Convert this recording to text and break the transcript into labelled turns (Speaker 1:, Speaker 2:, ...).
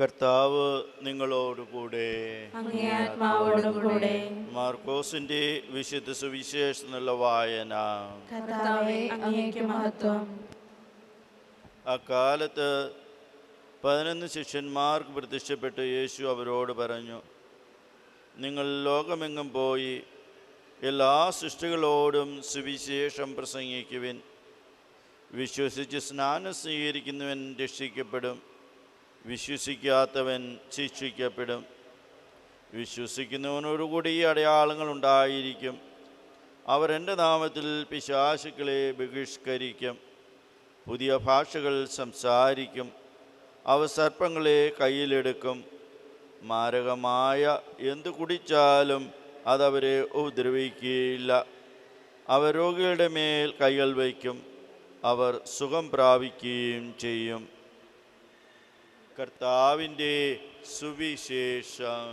Speaker 1: കർത്താവ് നിങ്ങളോടുകൂടെ. മാർക്കോസിന്റെ വിശുദ്ധ സുവിശേഷം എന്നുള്ള വായന അക്കാലത്ത് പതിനൊന്ന് ശിഷ്യന്മാർക്ക് പ്രത്യക്ഷപ്പെട്ട് യേശു അവരോട് പറഞ്ഞു നിങ്ങൾ ലോകമെങ്ങും പോയി എല്ലാ സൃഷ്ടികളോടും സുവിശേഷം പ്രസംഗിക്കുവിൻ. വിശ്വസിച്ച് സ്നാനം സ്വീകരിക്കുന്നവൻ രക്ഷിക്കപ്പെടും. വിശ്വസിക്കാത്തവൻ ശിക്ഷിക്കപ്പെടും. വിശ്വസിക്കുന്നവനോടുകൂടി ഈ അടയാളങ്ങൾ ഉണ്ടായിരിക്കും. അവർ എന്റെ നാമത്തിൽ പിശാശുക്കളെ ബഹിഷ്കരിക്കും. പുതിയ ഭാഷകൾ സംസാരിക്കും. അവ സർപ്പങ്ങളെ കയ്യിലെടുക്കും. മാരകമായ എന്തു കുടിച്ചാലും അതവരെ ഉപദ്രവിക്കുകയില്ല അവ രോഗികളുടെ മേൽ കൈകൾ വയ്ക്കും. അവർ സുഖം പ്രാപിക്കുകയും ചെയ്യും. കർത്താവിന്റെ സുവിശേഷം.